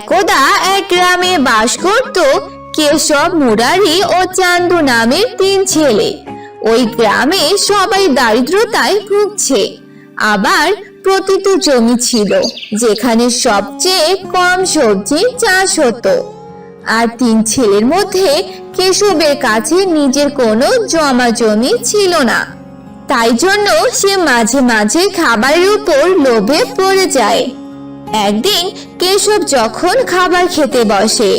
একদা এক গ্রামে বাস করত কেশব, মুরারি ও চান্দু নামের তিন ছেলে। ওই গ্রামে সবাই দারিদ্রতায় ভুগছে। আবার প্রতিত জমি ছিল, যেখানে সবচেয়ে কম সবজি চাষ হতো। আর তিন ছেলের মধ্যে কেশবের কাছে নিজের কোনো জমা জমি ছিল না। তাই জন্য সে মাঝে মাঝে খাবারের উপর লোভে পড়ে যায়। একদিন কেশব যখন খাবার খেতে বসে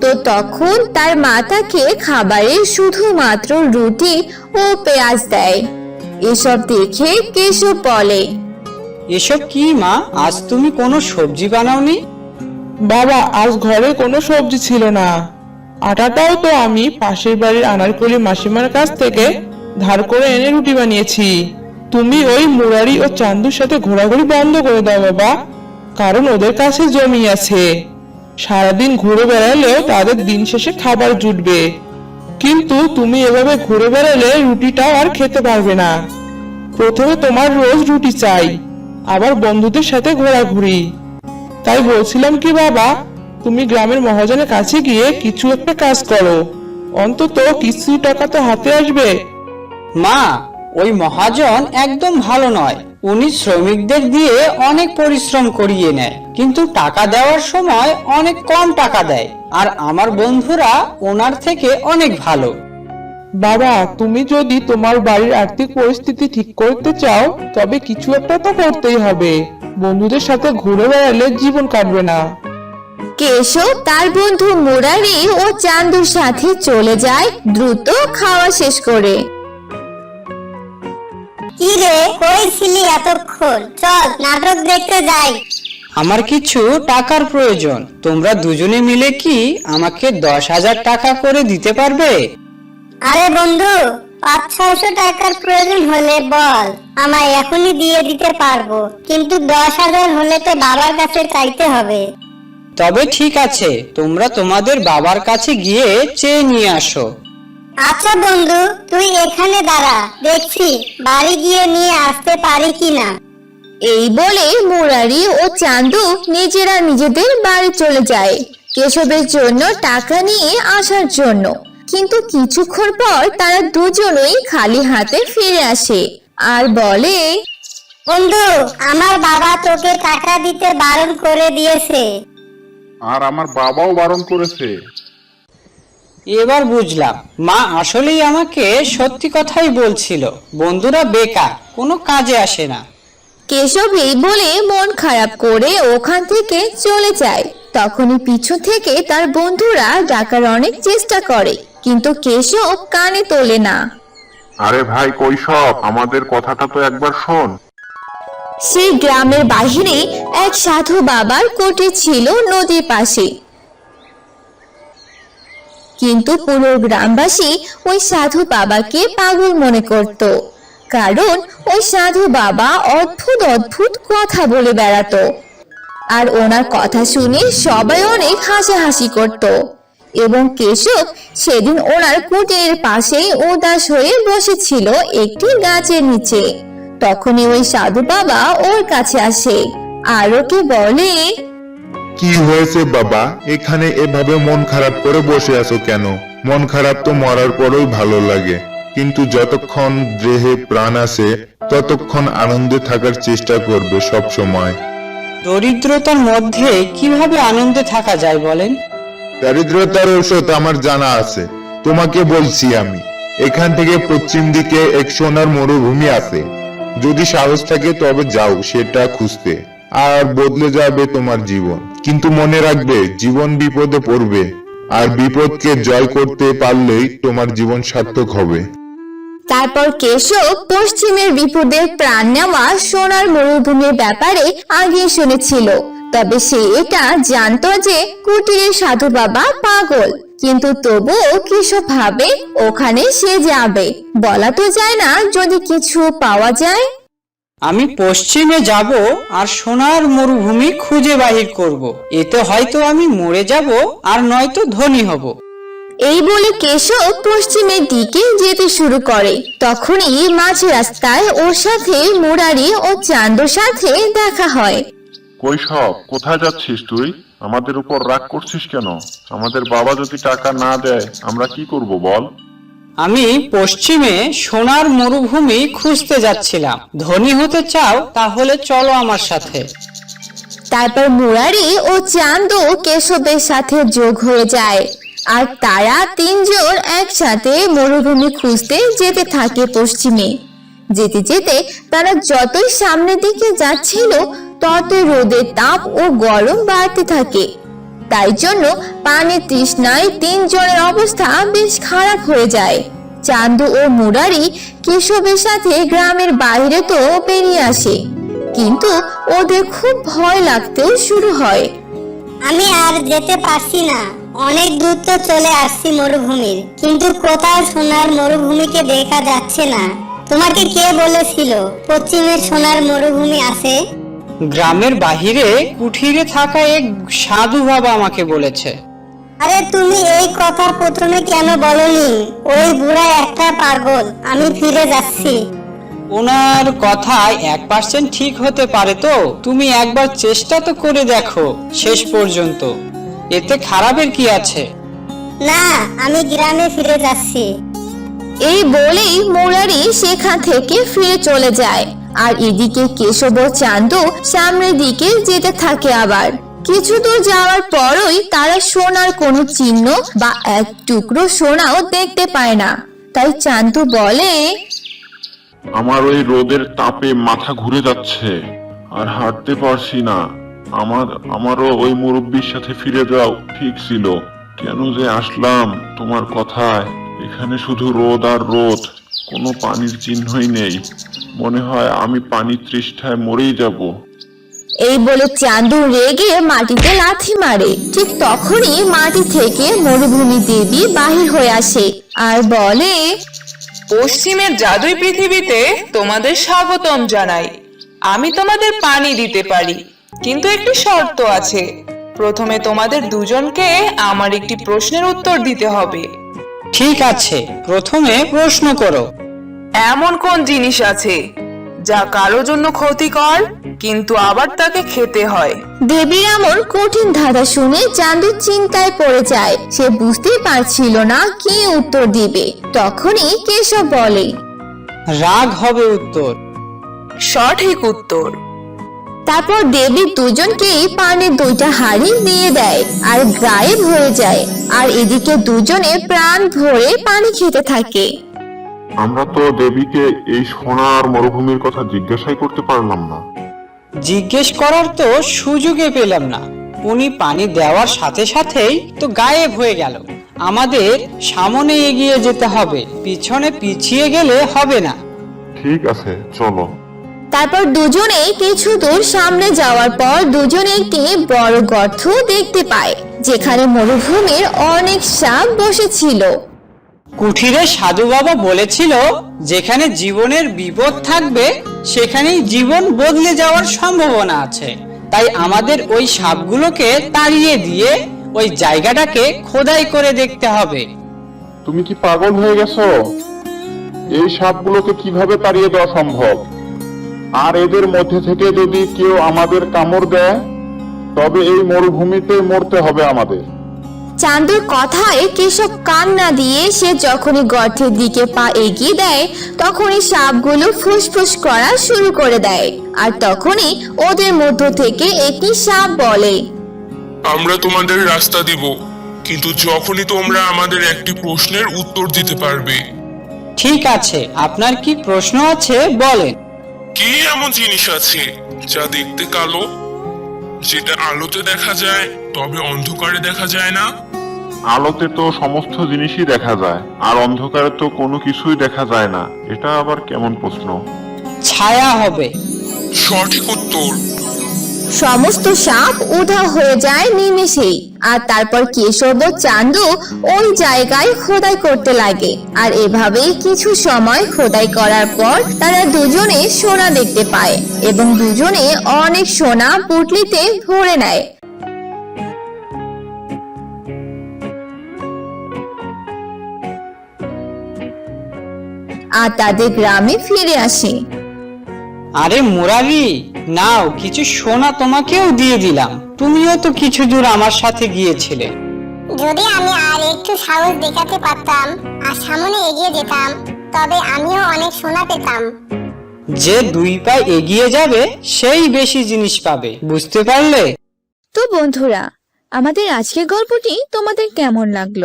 তো তখন তার মা তাকে খাবারে শুধুমাত্র রুটি ও পেঁয়াজ দেয়। এসব দেখে কেশব বলে এসব কি মা? আজ তুমি কোনো সবজি বানাওনি? বাবা আজ ঘরে কোনো সবজি ছিল না। আটাটাও তো আমি পাশের বাড়ির আনারকলি মাসিমার কাছ থেকে ধার করে এনে রুটি বানিয়েছি। তুমি ওই মুরারি ও চান্দুর সাথে ঘোরাঘুরি বন্ধ করে দাও বাবা। কারণ ওদের কাছে জমি আছে। সারাদিন ঘুরে বেড়ালেও তাদের দিন শেষে খাবার জুটবে। কিন্তু তুমি এভাবে ঘুরে বেড়ালে রুটিটাও আর খেতে পারবে না। প্রথমে তোমার রোজ রুটি চাই, আবার বন্ধুদের সাথে ঘোরাঘুরি। তাই বলছিলাম কি, বাবা, তুমি গ্রামের মহাজনের কাছে গিয়ে কিছু একটা কাজ করো। অন্তত কিছু টাকা তো হাতে আসবে। মা, ওই মহাজন একদম ভালো নয়। উনি শ্রমিকদের দিয়ে অনেক পরিশ্রম করিয়ে নেয় কিন্তু টাকা দেওয়ার সময় অনেক কম টাকা দেয়। আর আমার বন্ধুরা ওনার থেকে অনেক ভালো। বাবা তুমি যদি তোমার বাড়ির আর্থিক পরিস্থিতি ঠিক করতে চাও তবে কিছু একটা তো করতেই হবে। বন্ধুদের সাথে ঘুরে বেড়ালে জীবন কাটবে না। কেশব তার বন্ধু মুরারি ও চান্দুর সাথে চলে যায় দ্রুত খাওয়া শেষ করে। ছিলি এতক্ষণ। চল নাটক দেখতে যাই। আমার কিছু টাকার প্রয়োজন। তোমরা দুজনে মিলে কি আমাকে দশ হাজার টাকা করে দিতে পারবে? আরে বন্ধু পাঁচ ছয়শো টাকার প্রয়োজন হলে বল আমায় এখনই দিয়ে দিতে পারব। কিন্তু দশ হাজার হলে তো বাবার কাছে চাইতে হবে। তবে ঠিক আছে তোমরা তোমাদের বাবার কাছে গিয়ে চেয়ে নিয়ে আসো। আচ্ছা বন্ধু তুই এখানে দাঁড়া দেখছি বাড়ি গিয়ে নিয়ে আসতে পারি কিনা। এই বলে মুরারি ও চান্দু নিজেরা নিজেদের বাড়ি চলে যায় কেশবের জন্য টাকা নিয়ে আসার জন্য। কিন্তু কিছুক্ষণ পর তারা দুজনেই খালি হাতে ফিরে আসে আর বলে বন্ধু আমার বাবা তোকে টাকা দিতে বারণ করে দিয়েছে। আর আমার বাবাও বারণ করেছে। এবার বুঝলাম মা আসলেই আমাকে সত্যি কথাই বলছিল বন্ধুরা বেকার কোনো কাজে আসে না। কেশব এই বলে মন খারাপ করে ওখান থেকে চলে যায়। তখনই পিছু থেকে তার বন্ধুরা ডাকার অনেক চেষ্টা করে কিন্তু কেশব কানে তোলে না। আরে ভাই কৈশব আমাদের কথাটা তো একবার শোন। সেই গ্রামের বাহিরে এক সাধু বাবার কোটে ছিল নদীর পাশে। কিন্তু পুরো গ্রামবাসী ওই সাধু বাবাকে পাগল মনে করত। কারণ ওই সাধু বাবা অদ্ভুত অদ্ভুত কথা বলে বেড়াতো। আর ওনার কথা শুনে সবাই অনেক হাসাহাসি করত। এবং কেশব সেদিন ওনার কুটিরের পাশেই উদাস হয়ে বসেছিল একটি গাছের নিচে। তখনই ওই সাধু বাবা ওর কাছে আসে। আর ওকে বলে কি হয়েছে বাবা? এখানে এভাবে মন খারাপ করে বসে আছো কেন? মন খারাপ তো মরার পরেই ভালো লাগে। কিন্তু যতক্ষণ দেহে প্রাণ আছে ততক্ষণ আনন্দে থাকার চেষ্টা করবে সব সময়। দরিদ্রতার মধ্যে কীভাবে আনন্দে থাকা যায় বলেন? দারিদ্রতার ঔষধ আমার জানা আছে। তোমাকে বলছি আমি এখান থেকে পশ্চিম দিকে এক সোনার মরুভূমি আছে। যদি সাহস থাকে তবে যাও সেটা খুঁজতে। আর বদলে যাবে তোমার জীবন। কিন্তু মনে রাখবে, জীবন বিপদে পড়বে, আর বিপদকে জয় করতে পারলেই তোমার জীবন সার্থক হবে। তারপর কেশব পশ্চিমের বিপদের প্রাণ নেওয়া সোনার মরুভূমির ব্যাপারে আগে শুনেছিল। তবে সে এটা জানতো যে কুটিরের সাধু বাবা পাগল। কিন্তু তবুও কেশব ভাবে, ওখানে সে যাবে। বলা তো যায় না যদি কিছু পাওয়া যায়। আমি পশ্চিমে যাব আর সোনার মরুভূমি খুঁজে বাহির করব। এতে হয়তো আমি মরে যাব আর নয়তো ধনী হব। এই বলে কেশব পশ্চিমের দিকে যেতে শুরু করে। তখনই মাঝ রাস্তায় ওর সাথে মুরারি ও চান্দুর সাথে দেখা হয়। কৈশব কোথায় যাচ্ছিস তুই? আমাদের উপর রাগ করছিস কেন? আমাদের বাবা যদি টাকা না দেয় আমরা কি করব বল? আমি পশ্চিমে সোনার মরুভূমি খুঁজতে যাচ্ছিলাম। ধনী হতে চাও, তাহলে চলো আমার সাথে। তারপর মুরারি ও চান্দু কেশবের সাথে যোগ হয়ে যায়। আর তারা তিনজন একসাথে মরুভূমি খুঁজতে যেতে থাকে পশ্চিমে। যেতে যেতে তারা যতই সামনের দিকে যাচ্ছিল, তত রোদের তাপ ও গরম বাড়তে থাকে। তাই জন্য পানির তৃষ্ণায় তিনজনের অবস্থা বেশ খারাপ হয়ে যায়। চান্দু ও মুরারি কেশবের সাথে গ্রামের বাইরে তো বেরিয়ে আসে, কিন্তু ওদের খুব ভয় লাগতেও শুরু হয়। আমি আর যেতে পারছি না। অনেক দূর তো চলে আসছি মরুভূমির, কিন্তু কোথাও সোনার মরুভূমিকে দেখা যাচ্ছে না। তোমাকে কে বলেছিল পশ্চিমের সোনার মরুভূমি আছে? গ্রামের বাহিরে কুঠিরে থাকা এক সাধু বাবা আমাকে বলেছে। আরে তুমি এই কথা প্রথমে কেন বলনি? ওই বুড়া একটা পাগল আমি ফিরে যাচ্ছি। ওনার কথায় এক পার্সেন্ট ঠিক হতে পারে তো? তুমি একবার চেষ্টা তো করে দেখো শেষ পর্যন্ত। এতে খারাপের কি আছে? না আমি গ্রামে ফিরে যাচ্ছি। এই বলেই মুরারি সেখান থেকে ফিরে চলে যায়। আর এদিকে কেশব ও চান্দু সামনের দিকে যেতে থাকে আবার। কিছু দূর যাওয়ার পরই তারা সোনার কোনো চিহ্ন বা এক টুকরো সোনাও দেখতে পায় না। তাই চান্দু বলে, আমার ওই রোদের তাপে মাথা ঘুরে যাচ্ছে, আর হাঁটতে পারছি না। আমার, আমারও ওই মুরব্বীর সাথে ফিরে যাও ঠিক ছিল। কেন যে আসলাম তোমার কথায়? এখানে শুধু রোদ আর রোদ, কোনো পানির চিহ্নই নেই। মনে হয় আমি পানির তৃষ্ঠায় মরেই যাব। এই বলে চাঁদু রেগে মাটিতে লাথি মারে। ঠিক তখনই মাটি থেকে মরুভূমি দেবী বাহির হয়ে আসে আর বলে পশ্চিমের জাদুই পৃথিবীতে তোমাদের স্বাগতম জানাই। আমি তোমাদের পানি দিতে পারি কিন্তু একটি শর্ত আছে। প্রথমে তোমাদের দুজনকে আমার একটি প্রশ্নের উত্তর দিতে হবে। ঠিক আছে প্রথমে প্রশ্ন করো। এমন কোন জিনিস আছে যা কারও জন্য ক্ষতিকর কিন্তু আবার তাকে খেতে হয়? দেবীর এমন কঠিন ধাঁধা শুনে চান্দু চিন্তায় পড়ে যায়। সে বুঝতেই পারছিল না কি উত্তর দিবে। তখনই কেশব বলে রাগ হবে উত্তর। সঠিক উত্তর। তারপর দেবী দুজনকেই পানির দুইটা হাড়ি দিয়ে দেয় আর গায়েব হয়ে যায়। আর এদিকে দুজনে প্রাণ ভরে পানি খেতে থাকে। আমরা তো দেবীকে এই সোনার মরুভূমির কথা জিজ্ঞাসাই করতে পারলাম না। জিজ্ঞেস করার তো সুযোগে পেলাম না। উনি পানি দেওয়ার সাথে সাথেই তো গায়েব হয়ে গেল। আমাদের সামনে এগিয়ে যেতে হবে পিছনে পিছিয়ে গেলে হবে না। ঠিক আছে চলো। তারপর দুজনে কিছু দূর সামনে যাওয়ার পর দুজনে একটি বড় গর্ত দেখতে পায় যেখানে মরুভূমির অনেক সাপ বসেছিল। কুঠিরে সাধু বাবা বলেছিল, যেখানে জীবনের বিপদ থাকবে, সেখানেই জীবন বদলে যাওয়ার সম্ভাবনা আছে। তাই আমাদের ওই সাপগুলোকে তাড়িয়ে দিয়ে ওই জায়গাটাকে খোদাই করে দেখতে হবে। তুমি কি পাগল হয়ে গেছো? এই সাপগুলোকে কীভাবে তাড়িয়ে দেওয়া সম্ভব? আর এদের মধ্যে থেকে যদি কেউ আমাদের কামড় দেয়, তবে এই মরুভূমিতে মরতে হবে আমাদের। চান্দুর কথায় কেশব কান না দিয়ে সে যখনই গর্তের দিকে পা এগিয়ে দেয় তখনই সাপগুলো ফুসফুস করা শুরু করে দেয় আর তখনই ওদের মধ্য থেকে একটি সাপ বলে আমরা তোমাদের রাস্তা দিব কিন্তু যখনই তোমরা আমাদের একটি প্রশ্নের উত্তর দিতে পারবে। ঠিক আছে আপনার কি প্রশ্ন আছে বলেন। কি এমন জিনিস আছে যা দেখতে কালো? যেটা আলোতে দেখা যায় তবে অন্ধকারে দেখা যায় না? আলোতে তো সমস্ত জিনিসই দেখা যায় আর অন্ধকারে তো কোনো কিছুই দেখা যায় না। এটা আবার কেমন প্রশ্ন? ছায়া হবে। সঠিক উত্তর। সমস্ত সাপ উধা হয়ে যায় নিমেষেই। আর তারপর কেশব ও চান্দু ওই জায়গায় খোদাই করতে লাগে। আর এভাবেই কিছু সময় খোদাই করার পর তারা দুজনে সোনা দেখতে পায় এবং দুজনে অনেক সোনা পুটলিতে ভরে নেয়। আর তাদের গ্রামে ফিরে আসে। আরে মুরারি! নাও কিছু সোনা তোমাকেও দিয়ে দিলাম। তুমিও তো কিছু দূর আমার সাথে গিয়েছিলে। যদি আমি আর একটু সাহস দেখাতে পারতাম আর সামনে এগিয়ে যেতাম তবে আমিও অনেক সোনা পেতাম। যে দুই পা এগিয়ে যাবে সেই বেশি জিনিস পাবে। বুঝতে পারলে? তো বন্ধুরা আমাদের আজকের গল্পটি তোমাদের কেমন লাগল?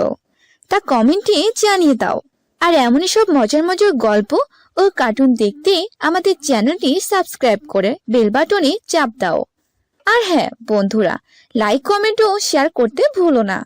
তা কমেন্টে জানিয়ে দাও। আর এমনই সব মজার মজার গল্প ও কার্টুন দেখতে আমাদের চ্যানেলটি সাবস্ক্রাইব করে বেল বাটনে চাপ দাও। আর হ্যাঁ বন্ধুরা লাইক কমেন্ট ও শেয়ার করতে ভুলো না।